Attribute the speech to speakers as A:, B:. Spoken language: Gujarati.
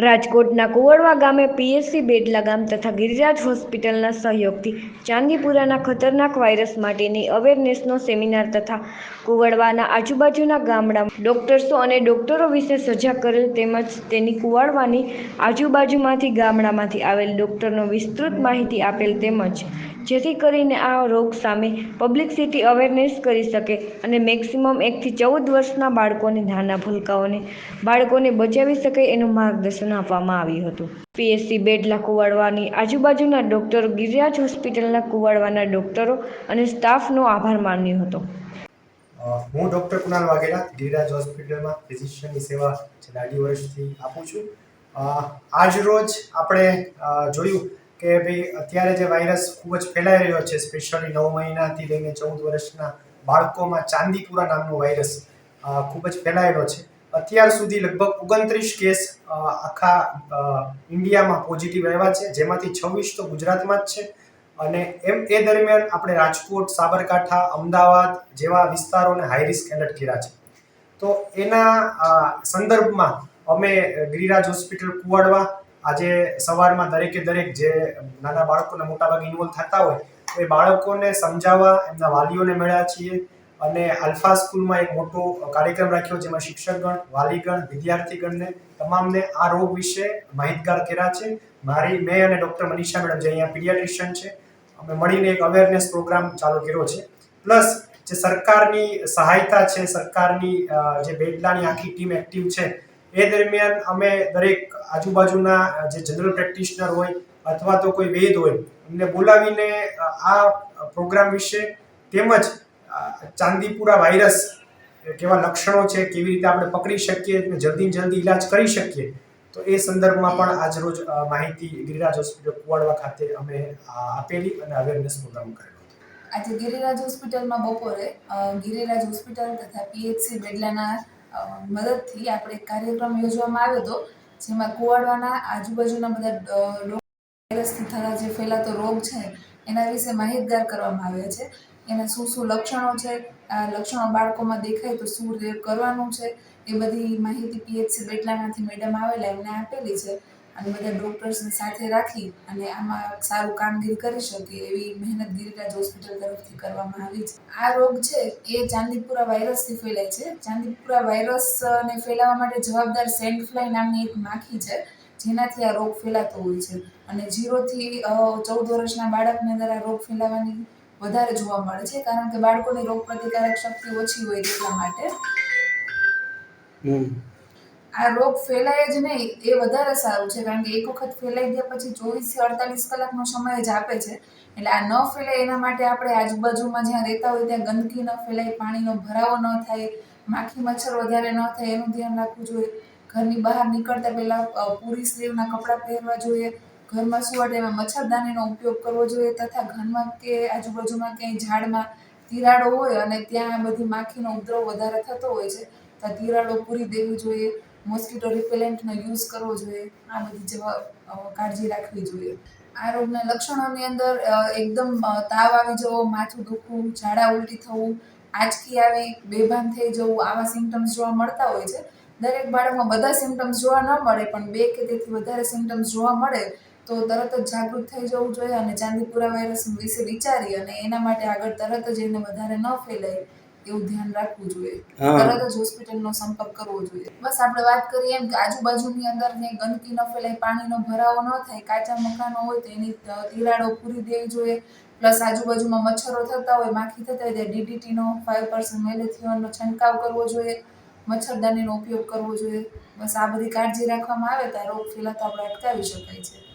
A: રાજકોટના કુવડવા ગામે પીએસસી બેડલા ગામ તથા ગિરિરાજ હોસ્પિટલના સહયોગથી ચાંદીપુરાના ખતરનાક વાયરસ માટેની અવેરનેસનો સેમિનાર તથા કુવડવાના આજુબાજુના ગામડા ડોક્ટર્સો અને ડોક્ટરો વિશે સજાગ કરેલ તેમજ તેની કુવાડવાની આજુબાજુમાંથી ગામડામાંથી આવેલ ડોક્ટરનો વિસ્તૃત માહિતી આપેલ તેમજ જેથી કરીને આ રોગ સામે પબ્લિકસિટી અવેરનેસ કરી શકે અને મેક્સિમમ એકથી ચૌદ વર્ષના બાળકોને નાના ભૂલકાઓને, બાળકોને બચાવી શકે એનું માર્ગદર્શન આપવામાં આવ્યું હતું. પીએસસી બેડલા કુવાડવાની આજુબાજુના ડોક્ટરો ગિરિરાજ હોસ્પિટલના કુવાડવાના ડોક્ટરો અને સ્ટાફનો આભાર માન્યો હતો.
B: હું ડૉક્ટર કુનાલ વાઘેલા, ગિરિરાજ હોસ્પિટલમાં ફિઝિશિયનની સેવા છેલ્લા અઢી વર્ષથી આપું છું. આજ રોજ આપણે જોયું કે ભાઈ અત્યારે જે વાયરસ ખૂબ જ ફેલાઈ રહ્યો છે સ્પેશિયલી નવ મહિનાથી લઈને ચૌદ વર્ષના બાળકોમાં ચાંદીપુરા નામનો વાયરસ ખૂબ જ ફેલાયેલો છે. અત્યાર સુધી લગભગ ઓગણત્રીસ કેસ આખા ઇન્ડિયામાં પોઝિટિવ આવ્યા છે, જેમાંથી છવ્વીસ તો ગુજરાતમાં જ છે. અને એમ એ દરમિયાન આપણે રાજકોટ, સાબરકાંઠા, અમદાવાદ જેવા વિસ્તારોને હાઈ રિસ્ક એલર્ટ કર્યા છે. તો એના સંદર્ભમાં અમે ગિરિરાજ હોસ્પિટલ કુવાડવા આજે સવારમાં દરેકે દરેક જે નાના બાળકોને મોટાભાગે ઇન્વોલ્વ થતા હોય, એ બાળકોને સમજાવવા એમના વાલીઓને મળ્યા છીએ. અને આલ્ફા સ્કૂલમાં એક મોટો કાર્યક્રમ રાખ્યો જેમાં શિક્ષકગણ, વાલીગણ, વિદ્યાર્થીગણને તમામને આ રોગ વિશે માહિતગાર કર્યા છે. મારી, મેં અને ડૉક્ટર મનીષા મેડમ જે અહીંયા પીડિયાટ્રિશિયન છે, અમે મળીને એક અવેરનેસ પ્રોગ્રામ ચાલુ કર્યો છે. પ્લસ જે સરકારની સહાયતા છે, સરકારની જે બેડલાની આખી ટીમ એક્ટિવ છે એ દરમિયાન અમે દરેક આજુબાજુના જે જનરલ પ્રેક્ટિશનર હોય અથવા તો કોઈ વેદ હોય, એમને બોલાવીને આ પ્રોગ્રામ વિશે તેમજ ચાંદીપુરા વાયરસ કેવા લક્ષણો છે, કેવી રીતે આપણે પકડી શકીએ અને જલ્દી જલ્દી ઈલાજ કરી શકીએ, તો એ સંદર્ભમાં પણ આજ રોજ માહિતી ગિરિરાજ હોસ્પિટલ કુવાડવા ખાતે અમે આપેલી અને અવેરનેસ પ્રોગ્રામ કરેલો
C: આજે ગિરિરાજ હોસ્પિટલમાં બપોરે ગિરિરાજ હોસ્પિટલ તથા પીએચસી બેડલાના મદદથી આપણે એક કાર્યક્રમ યોજવામાં આવ્યો હતો, જેમાં કુવાડવાના આજુબાજુના બધા વાયરસથી થતા જે ફેલાતો રોગ છે, એના વિશે માહિતગાર કરવામાં આવ્યા છે. એના શું શું લક્ષણો છે, આ લક્ષણો બાળકોમાં દેખાય તો શું કરવાનું છે, એ બધી માહિતી પીએચસી બેટલામાંથી મેડમ આવેલા એમને આપેલી છે. અને બધા ડૉક્ટર્સને સાથે રાખી અને આમાં સારું કામગીરી કરી શકે એવી મહેનત ગિરિરાજ હોસ્પિટલ તરફથી કરવામાં આવી છે. આ રોગ છે એ ચાંદીપુરા વાયરસથી ફેલાય છે. ચાંદીપુરા વાયરસને ફેલાવા માટે જવાબદાર સેન્ટ ફ્લાય નામની એક માખી છે, જેનાથી આ રોગ ફેલાતો હોય છે. અને જીરોથી ચૌદ વર્ષના બાળકને અંદર આ રોગ ફેલાવાની વધારે જોવા મળે છે, કારણ કે બાળકોની રોગ પ્રતિકારક શક્તિ ઓછી હોય એટલા માટે. આ રોગ ફેલાય જ નહીં, એ વધારે સારું છે, કારણ કે એક વખત ફેલાઈ ગયા પછી ચોવીસથી અડતાલીસ કલાકનો સમય જ આપે છે. એટલે આ ન ફેલાય એના માટે આપણે આજુબાજુમાં જ્યાં રહેતા હોય ત્યાં ગંદકી ન ફેલાય, પાણીનો ભરાવો ન થાય, માખી મચ્છર વધારે ન થાય, એનું ધ્યાન રાખવું જોઈએ. ઘરની બહાર નીકળતા પહેલાં પૂરી સ્લીવના કપડાં પહેરવા જોઈએ. ઘરમાં સુવા ટાઈમે મચ્છરદાનીનો ઉપયોગ કરવો જોઈએ તથા ઘરમાં કે આજુબાજુમાં ક્યાંય ઝાડમાં તિરાડો હોય અને ત્યાં બધી માખીનો ઉપદ્રવ વધારે થતો હોય છે, તો તિરાડો પૂરી દેવી જોઈએ. મોસ્કિટો રિપેલેન્ટનો યુઝ કરવો જોઈએ, આ બધી જેવા કાળજી રાખવી જોઈએ. આ રોગના લક્ષણોની અંદર એકદમ તાવ આવી જવો, માથું દુખવું, ઝાડા ઉલટી થવું, આંચકી આવી, બેભાન થઈ જવું, આવા સિમ્ટમ્સ જોવા મળતા હોય છે. દરેક બાળકમાં બધા સિમ્ટમ્સ જોવા ન મળે, પણ બે કે તેથી વધારે સિમ્ટમ્સ જોવા મળે, તો તરત જ જાગૃત થઈ જવું જોઈએ અને ચાંદીપુરા વાયરસ વિશે વિચારી અને એના માટે આગળ તરત જ એને વધારે ન ફેલાય. એવું ધ્યાન રાખવું જોઈએ. તરત જ હોસ્પિટલનો સંપર્ક કરવો જોઈએ. બસ આપણે વાત કરીએ એમ કે આજુબાજુની અંદર ને ગંદકી ન ફેલાય પાણીનો ભરાવો ન થાય કાચા મકાનો હોય તો એની તિરાડો પૂરી દેવી જોઈએ. પ્લસ આજુબાજુમાં મચ્છરો થતા હોય માખી થતા હોય ડીડીટીનો ફાઇવ પર્સન્ટ મેલેથિયોનનો છંટકાવ કરવો જોઈએ. મચ્છરદાનીનો ઉપયોગ કરવો જોઈએ. બસ આ બધી કાળજી રાખવામાં આવે તો આ રોગ ફેલાતો આપણે અટકાવી શકાય છે.